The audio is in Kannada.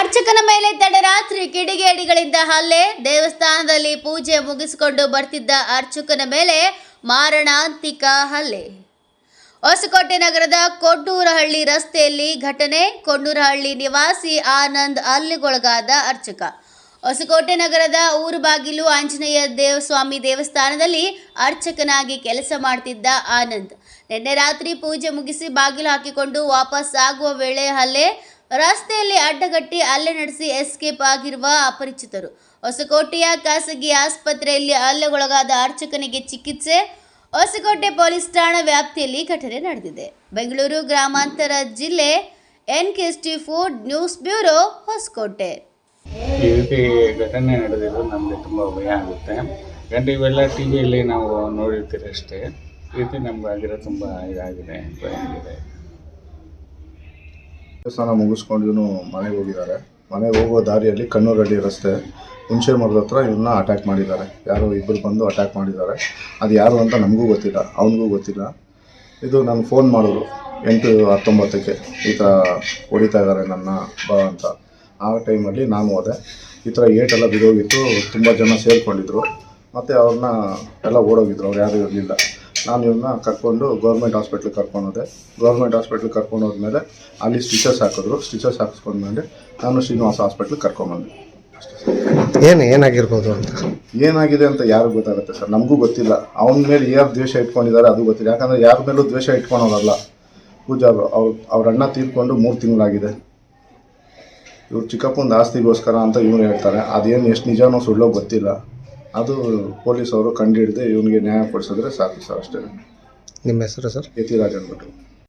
ಅರ್ಚಕನ ಮೇಲೆ ತಡರಾತ್ರಿ ಕಿಡಿಗೇಡಿಗಳಿಂದ ಹಲ್ಲೆ. ದೇವಸ್ಥಾನದಲ್ಲಿ ಪೂಜೆ ಮುಗಿಸಿಕೊಂಡು ಬರ್ತಿದ್ದ ಅರ್ಚಕನ ಮೇಲೆ ಮಾರಣಾಂತಿಕ ಹಲ್ಲೆ. ಹೊಸಕೋಟೆ ನಗರದ ಕೊಣ್ಣೂರಹಳ್ಳಿ ರಸ್ತೆಯಲ್ಲಿ ಘಟನೆ. ಕೊಂಡೂರಹಳ್ಳಿ ನಿವಾಸಿ ಆನಂದ್ ಹಲ್ಲೆಗೊಳಗಾದ ಅರ್ಚಕ. ಹೊಸಕೋಟೆ ನಗರದ ಊರು ಬಾಗಿಲು ಆಂಜನೇಯ ದೇವಸ್ವಾಮಿ ದೇವಸ್ಥಾನದಲ್ಲಿ ಅರ್ಚಕನಾಗಿ ಕೆಲಸ ಮಾಡ್ತಿದ್ದ ಆನಂದ್. ನಿನ್ನೆ ರಾತ್ರಿ ಪೂಜೆ ಮುಗಿಸಿ ಬಾಗಿಲು ಹಾಕಿಕೊಂಡು ವಾಪಸ್ ಆಗುವ ವೇಳೆ ಹಲ್ಲೆ. ರಸ್ತೆಯಲ್ಲಿ ಅಡ್ಡಗಟ್ಟಿ ಹಲ್ಲೆ ನಡೆಸಿ ಎಸ್ಕೇಪ್ ಆಗಿರುವ ಅಪರಿಚಿತರು. ಹೊಸಕೋಟೆಯ ಖಾಸಗಿ ಆಸ್ಪತ್ರೆಯಲ್ಲಿ ಹಲ್ಲೆಗೊಳಗಾದ ಅರ್ಚಕನಿಗೆ ಚಿಕಿತ್ಸೆ. ಹೊಸಕೋಟೆ ಪೊಲೀಸ್ ಠಾಣಾ ವ್ಯಾಪ್ತಿಯಲ್ಲಿ ಘಟನೆ ನಡೆದಿದೆ. ಬೆಂಗಳೂರು ಗ್ರಾಮಾಂತರ ಜಿಲ್ಲೆ NKST food news bureau Hosakote. ಈ ರೀತಿ ಘಟನೆ ನಡೆದಿದ್ದು ನಮಗೆ ತುಂಬ ಭಯ ಆಗುತ್ತೆ. ಯಾಕಂದರೆ ಇವೆಲ್ಲ ಟಿ ವಿಯಲ್ಲಿ ನಾವು ನೋಡಿರ್ತೀರಷ್ಟೇ. ಈ ರೀತಿ ನಮ್ಗೆ ಆಗಿರೋ ತುಂಬ ಇದಾಗಿದೆ, ಭಯ ಆಗಿದೆ. ದೇವಸ್ಥಾನ ಮುಗಿಸ್ಕೊಂಡು ಇವನು ಮನೆಗೆ ಹೋಗಿದ್ದಾರೆ. ಮನೆಗೆ ಹೋಗೋ ದಾರಿಯಲ್ಲಿ ಕಣ್ಣೂರಳ್ಳಿ ರಸ್ತೆ. ಹುಣಸೆ ಮರದ ಹತ್ರ ಇವನ್ನ ಅಟ್ಯಾಕ್ ಮಾಡಿದ್ದಾರೆ. ಯಾರೋ ಇಬ್ಬರು ಬಂದು ಅಟ್ಯಾಕ್ ಮಾಡಿದ್ದಾರೆ. ಅದು ಯಾರು ಅಂತ ನಮಗೂ ಗೊತ್ತಿಲ್ಲ, ಅವನಿಗೂ ಗೊತ್ತಿಲ್ಲ. ಇದು ನಾನು ಫೋನ್ ಮಾಡಿದ್ರು ಎಂಟು ಹತ್ತೊಂಬತ್ತಕ್ಕೆ ಈ ಥರ ಹೊಡಿತಾ ಇದ್ದಾರೆ ನನ್ನ ಬಾ ಅಂತ. ಆ ಟೈಮಲ್ಲಿ ನಾನು ಹೋದೆ. ಈ ಥರ ಏಟೆಲ್ಲ ಬಿದ್ದೋಗಿತ್ತು. ತುಂಬ ಜನ ಸೇರಿಕೊಂಡಿದ್ರು. ಮತ್ತು ಅವ್ರನ್ನ ಎಲ್ಲ ಓಡೋಗಿದ್ರು. ಅವ್ರು ಯಾರೂ ಇರಲಿಲ್ಲ. ನಾನು ಇವ್ರನ್ನ ಕರ್ಕೊಂಡು ಗೌರ್ಮೆಂಟ್ ಹಾಸ್ಪಿಟ್ಲಿಗೆ ಕರ್ಕೊಂಡೋದೆ ಗೌರ್ಮೆಂಟ್ ಹಾಸ್ಪಿಟ್ಲಿಗೆ ಕರ್ಕೊಂಡು ಹೋದ್ಮೇಲೆ ಅಲ್ಲಿ ಸ್ಟಿಚಸ್ ಹಾಕಿದ್ರು. ಸ್ಟಿಚಸ್ ಹಾಕಿಸ್ಕೊಂಡ್ಮೇಲೆ ನಾನು ಶ್ರೀನಿವಾಸ ಹಾಸ್ಪಿಟ್ಲಿಗೆ ಕರ್ಕೊಂಡ್ಬಂದೆ ಏನು ಏನಾಗಿರ್ಬೋದು ಅಂತ? ಏನಾಗಿದೆ ಅಂತ ಯಾರಿಗೂ ಗೊತ್ತಾಗುತ್ತೆ ಸರ್. ನಮಗೂ ಗೊತ್ತಿಲ್ಲ. ಅವನ ಮೇಲೆ ಯಾರು ದ್ವೇಷ ಇಟ್ಕೊಂಡಿದ್ದಾರೆ ಅದು ಗೊತ್ತಿಲ್ಲ. ಯಾಕಂದರೆ ಯಾರ ಮೇಲೂ ದ್ವೇಷ ಇಟ್ಕೊಳೋರಲ್ಲ. ಪೂಜಾ ಅವ್ರು ಅವ್ರ ಅಣ್ಣ ತೀರ್ಕೊಂಡು ಮೂರು ತಿಂಗಳಾಗಿದೆ. ಇವ್ರು ಚಿಕ್ಕಪ್ಪನ ಆಸ್ತಿಗೋಸ್ಕರ ಅಂತ ಇವ್ರು ಹೇಳ್ತಾರೆ. ಅದೇನು ಎಷ್ಟು ನಿಜನೋ ಸುಳ್ಳೋ ಗೊತ್ತಿಲ್ಲ. ಅದು ಪೊಲೀಸವರು ಕಂಡು ಹಿಡಿದು ಇವನಿಗೆ ನ್ಯಾಯ ಕೊಡಿಸಿದ್ರೆ ಸಾಕು ಸರ್ ಅಷ್ಟೇ. ನಿಮ್ಮ ಹೆಸರು ಸರ್? ಯತಿರಾಜ್ ಅಂದ್ಬಿಟ್ಟು